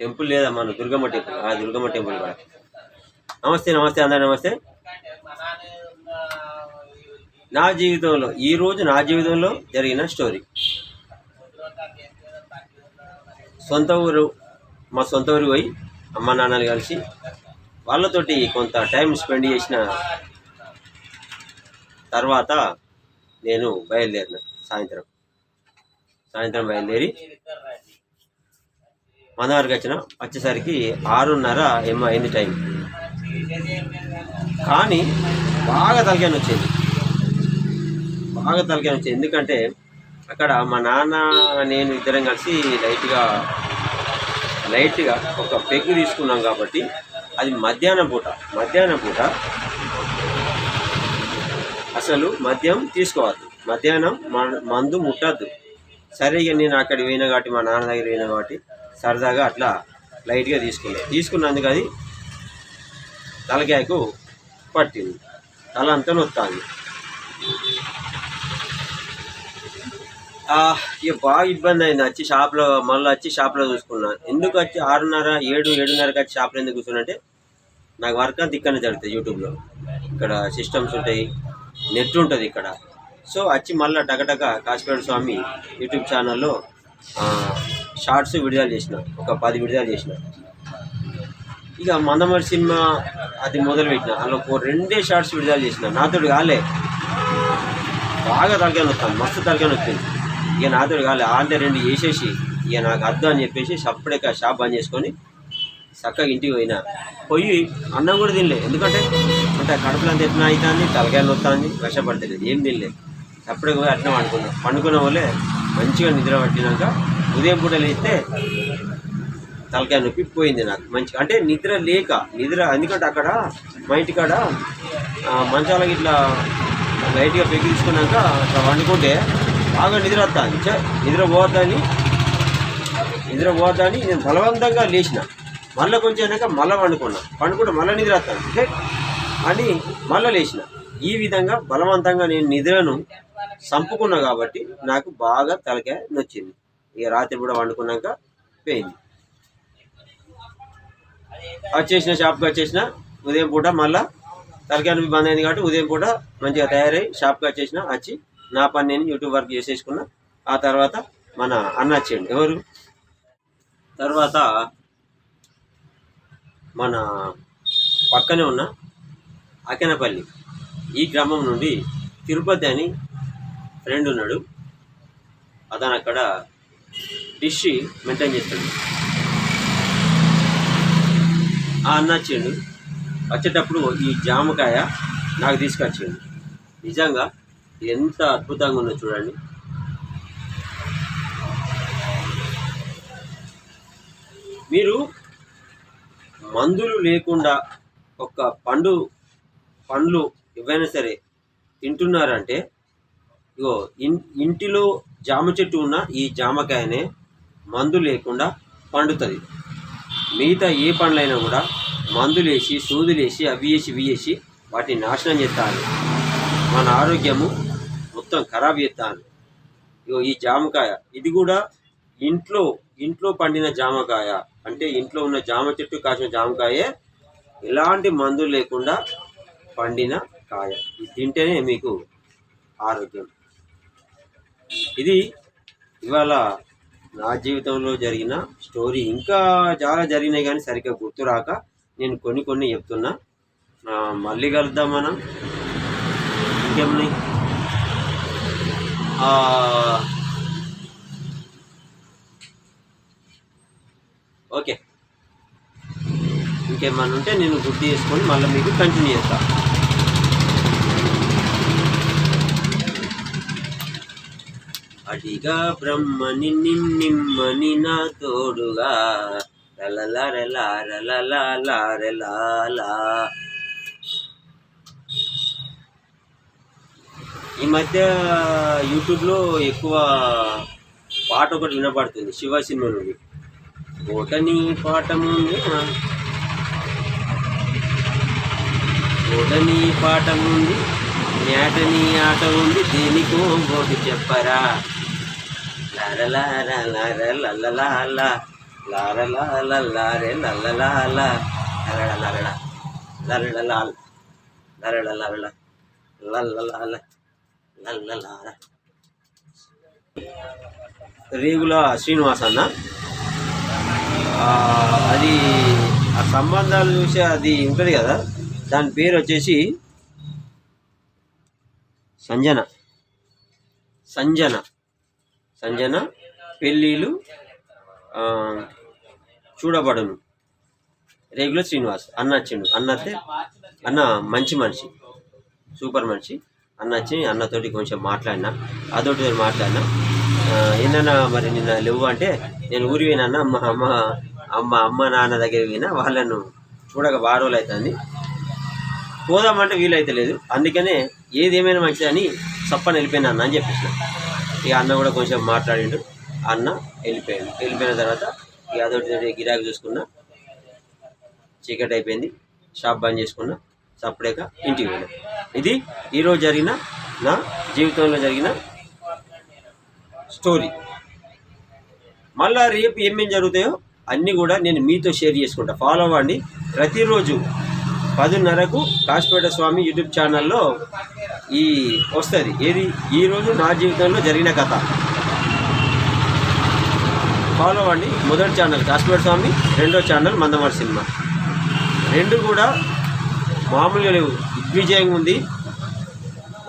Temple లేదా మన Durgamma temple. ఆ దుర్గమ్మ టెంపుల్ కూడా. నమస్తే నమస్తే అందరు నమస్తే. నా జీవితంలో ఈ రోజు నా జీవితంలో జరిగిన స్టోరీ. సొంత ఊరు మా సొంత ఊరికి పోయి అమ్మ నాన్నలు కలిసి వాళ్ళతోటి కొంత టైం స్పెండ్ చేసిన తర్వాత నేను బయలుదేరిన సాయంత్రం. సాయంత్రం బయలుదేరి మనవారికి వచ్చిన వచ్చేసరికి ఆరున్నర ఏమో అయింది టైం కానీ బాగా తలకాయని వచ్చేది. బాగా తలకాయని వచ్చేది. ఎందుకంటే అక్కడ మా నాన్న నేను ఇద్దరం కలిసి లైట్గా లైట్గా ఒక పెగ్గు తీసుకున్నాం కాబట్టి అది మధ్యాహ్నం పూట. మధ్యాహ్నం పూట అసలు మద్యం తీసుకోవద్దు. మధ్యాహ్నం మ- మందు ముట్టద్దు. సరే ఇక నేను అక్కడ పోయినా కాబట్టి మా నాన్న దగ్గర పోయినా కాబట్టి సరదాగా అట్లా లైట్గా తీసుకున్నాను తీసుకున్నందుకు అది తలకాయకు పట్టింది. తల అంతా నొత్తాంది. ఇక బాగా ఇబ్బంది అయింది. వచ్చి షాప్లో మళ్ళీ వచ్చి షాప్లో చూసుకున్నా. ఎందుకు వచ్చి ఆరున్నర ఏడు ఏడున్నరకి వచ్చి షాప్లో ఎందుకు కూర్చున్నంటే నాకు వర్క్ అంతా ఇక్కడనే జరుగుతుంది యూట్యూబ్లో. ఇక్కడ సిస్టమ్స్ ఉంటాయి నెట్ ఉంటుంది ఇక్కడ. సో వచ్చి మళ్ళీ టకటక కాశీపేట స్వామి యూట్యూబ్ ఛానల్లో షార్ట్స్ విడుదల చేసిన ఒక పది విడుదల చేసిన ఇక మందమరి సినిమా అది మొదలు పెట్టిన అందులో ఒక రెండే షార్ట్స్ విడుదల చేసిన. నాతోడు కాలే. బాగా తలకాయ వస్తాను మస్తు తలకాయ నొచ్చింది ఇక నాతోడు కాలే. ఆంటే రెండు చేసేసి ఇక నాకు అర్థం అని చెప్పేసి సప్పుడేక షాప్ బంద్ చేసుకొని చక్కగా ఇంటికి పోయినా. పోయి అన్నం కూడా తినలే. ఎందుకంటే అంటే కడుపులో అంత ఎట్లా అవుతుంది తలకాయలు వస్తుంది కష్టపడతలేదు. ఏం తినలేదు అప్పుడే పోయి అట్లా పండుకున్నాం పండుకున్న వాళ్ళే మంచిగా నిద్ర పట్టినాక ఉదయం పూట లేస్తే తలకాయ నొప్పి పోయింది నాకు. మంచిగా అంటే నిద్ర లేక నిద్ర ఎందుకంటే అక్కడ మా ఇంటికాడ ఆ, మంచాలకి ఇట్లా లైట్గా పెగించుకున్నాక అట్లా వండుకుంటే బాగా నిద్ర వస్తుంది నిద్ర పోద్దని నిద్ర పోద్దని నేను బలవంతంగా లేచిన. మళ్ళీ కొంచెం అయినాక మళ్ళీ వండుకున్నా. పండుకుంటే మళ్ళీ నిద్ర వస్తాను ఛే, అని మళ్ళీ లేచిన. ఈ విధంగా బలవంతంగా నేను నిద్రను సంపుకున్నా కాబట్టి నాకు బాగా తలకాయ నొచ్చింది. ఇక రాత్రి కూడా వండుకున్నాక పోయింది. వచ్చేసిన షాప్కి వచ్చేసిన ఉదయం పూట మళ్ళా తలకాయ నొప్పి బంద్ అయింది కాబట్టి ఉదయం పూట మంచిగా తయారై షాప్కి వచ్చేసిన వచ్చి నా పని నేను యూట్యూబ్ వర్క్ చేసేసుకున్నా. ఆ తర్వాత మన అన్న వచ్చేయండి. ఎవరు? తర్వాత మన పక్కనే ఉన్న అకెనపల్లి. ఈ గ్రామం నుండి తిరుపతి అని ఫ్రెండ్ ఉన్నాడు. అతను అక్కడ డిష్ మెయింటైన్ చేస్తాడు. ఆ అన్న వచ్చిండు. వచ్చేటప్పుడు ఈ జామకాయ నాకు తీసుకొచ్చిండు. నిజంగా ఎంత అద్భుతంగా ఉందో చూడండి. మీరు మందులు లేకుండా ఒక పండు పండ్లు ఏవైనా సరే తింటున్నారంటే ఇగో ఇన్ ఇంటిలో జామ చెట్టు ఉన్న ఈ జామకాయనే మందు లేకుండా పండుతుంది. మిగతా ఏ పండ్లైనా కూడా మందులేసి సూదులేసి అవి వేసి వేసి వాటిని నాశనం చేస్తాను మన ఆరోగ్యము మొత్తం ఖరాబ్ చేస్తాను ఇగో ఈ జామకాయ ఇది కూడా ఇంట్లో ఇంట్లో పండిన జామకాయ. అంటే ఇంట్లో ఉన్న జామ చెట్టు కాసిన జామకాయే ఎలాంటి మందులు లేకుండా పండిన కాయ. ఇది తింటేనే మీకు ఆరోగ్యం. ఇది ఇవాళ నా జీవితంలో జరిగిన స్టోరీ. ఇంకా చాలా జరిగినాయి కానీ సరిగ్గా గుర్తు రాక నేను కొన్ని కొన్ని చెప్తున్నా. మళ్ళీ కలుద్దాం మనం. ఇంకేమున్నాయి? ఓకే. ఇంకేమన్నా ఉంటే నేను గుర్తు చేసుకొని మళ్ళీ మీకు కంటిన్యూ చేస్తాను అడిగా బ్రహ్మని నిమ్మని నా తోడుగా. ఈ మధ్య యూట్యూబ్లో ఎక్కువ పాట ఒకటి వినపడుతుంది శివ సినిమా నుండి. ఓటని పాఠముంది ఓటని పాఠముంది నేటని ఆట ఉంది దేనికో ఒకటి చెప్పరా లరలరలరలలలా. లారలా లల్లారే లల్లలా లా. లరడ లరడ. లరడ లాల్. లరడ లరడ. లల్లలా ల. లల్లలార. రేగుల శ్రీనివాస్ అన్న అది ఆ సంబంధాలు చూసి అది ఉంటుంది కదా దాని పేరు వచ్చేసి సంజన. సంజన. సంజన పెళ్ళిళ్ళు చూడబడును. రేగుల శ్రీనివాస్ అన్న వచ్చిండు. అన్న అయితే అన్న మంచి మనిషి. సూపర్ మనిషి. అన్న వచ్చి అన్నతోటి కొంచెం మాట్లాడినా అదొకటి మాట్లాడినా. ఏంటన్నా మరి నిన్న లేవు అంటే నేను ఊరి పోయినా అమ్మ అమ్మ అమ్మ అమ్మ నాన్న దగ్గర పోయినా వాళ్ళను చూడక బాగా రోజులు అవుతుంది. పోదామంటే వీలైతే లేదు. అందుకనే ఏది ఏమైనా మంచిది అని సప్పని వెళ్ళిపోయినా అన్న అని చెప్పేసిన. ఇక అన్న కూడా కొంచెం మాట్లాడిండు. అన్న వెళ్ళిపోయాడు. వెళ్ళిపోయిన తర్వాత ఇక అదొకటి గిరాకీ చూసుకున్నా. చీకటి అయిపోయింది. షాప్ బంద్ చేసుకున్నా. సపరేట్గా ఇంటికి పోయినా. ఇది ఈరోజు జరిగిన నా జీవితంలో జరిగిన స్టోరీ. మళ్ళా రేపు ఏమేం జరుగుతాయో అన్నీ కూడా నేను మీతో షేర్ చేసుకుంటా. ఫాలో అవ్వండి. ప్రతిరోజు పదిన్నరకు కాశీపేట స్వామి యూట్యూబ్ ఛానల్లో ఈ వస్తుంది. ఏది? ఈరోజు నా జీవితంలో జరిగిన కథ. ఫాలో అవ్వండి. మొదటి ఛానల్ కాశ్మీర్ స్వామి రెండో ఛానల్ మందమారి సినిమా. రెండు కూడా మామూలుగా లేవు. దిగ్విజయంగా ఉంది.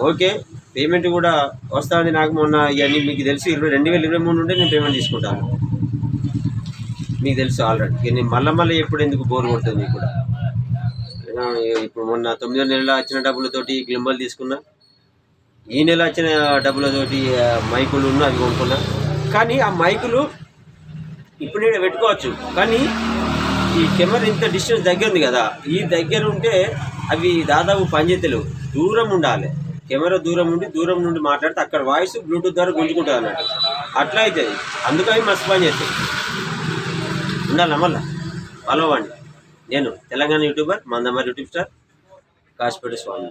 ఓకే. పేమెంట్ కూడా వస్తుంది నాకు మొన్న ఇవన్నీ మీకు తెలుసు. ఇరవై రెండు వేల ఇరవై మూడు నుండి నేను పేమెంట్ తీసుకుంటాను. మీకు తెలుసు ఆల్రెడీ. నేను మళ్ళీ మళ్ళీ ఎప్పుడు ఎందుకు బోర్ కొడుతుంది మీకు కూడా. ఇప్పుడు మొన్న తొమ్మిదో నెలలో వచ్చిన డబ్బులతోటి గ్లింబల్ తీసుకున్నా. ఈ నెల వచ్చిన డబ్బులతోటి మైకులు ఉన్న అవి కొనుక్కున్నా. కానీ ఆ మైకులు ఇప్పుడు నేను పెట్టుకోవచ్చు. కానీ ఈ కెమెరా ఇంత డిస్టెన్స్ దగ్గర ఉంది కదా ఈ దగ్గర ఉంటే అవి దాదాపు పనిచేతలు దూరం ఉండాలి. కెమెరా దూరం ఉండి దూరం నుండి మాట్లాడితే అక్కడ వాయిస్ బ్లూటూత్ ద్వారా గుంజుకుంటుంది అన్నట్టు. అట్లా అవుతుంది అందుకని మస్తు పని చేస్తాయి. ఉండాలి మళ్ళీ? పలవండి నేను Telangana YouTuber Mandamarri YouTube star Kashapeta Swamy.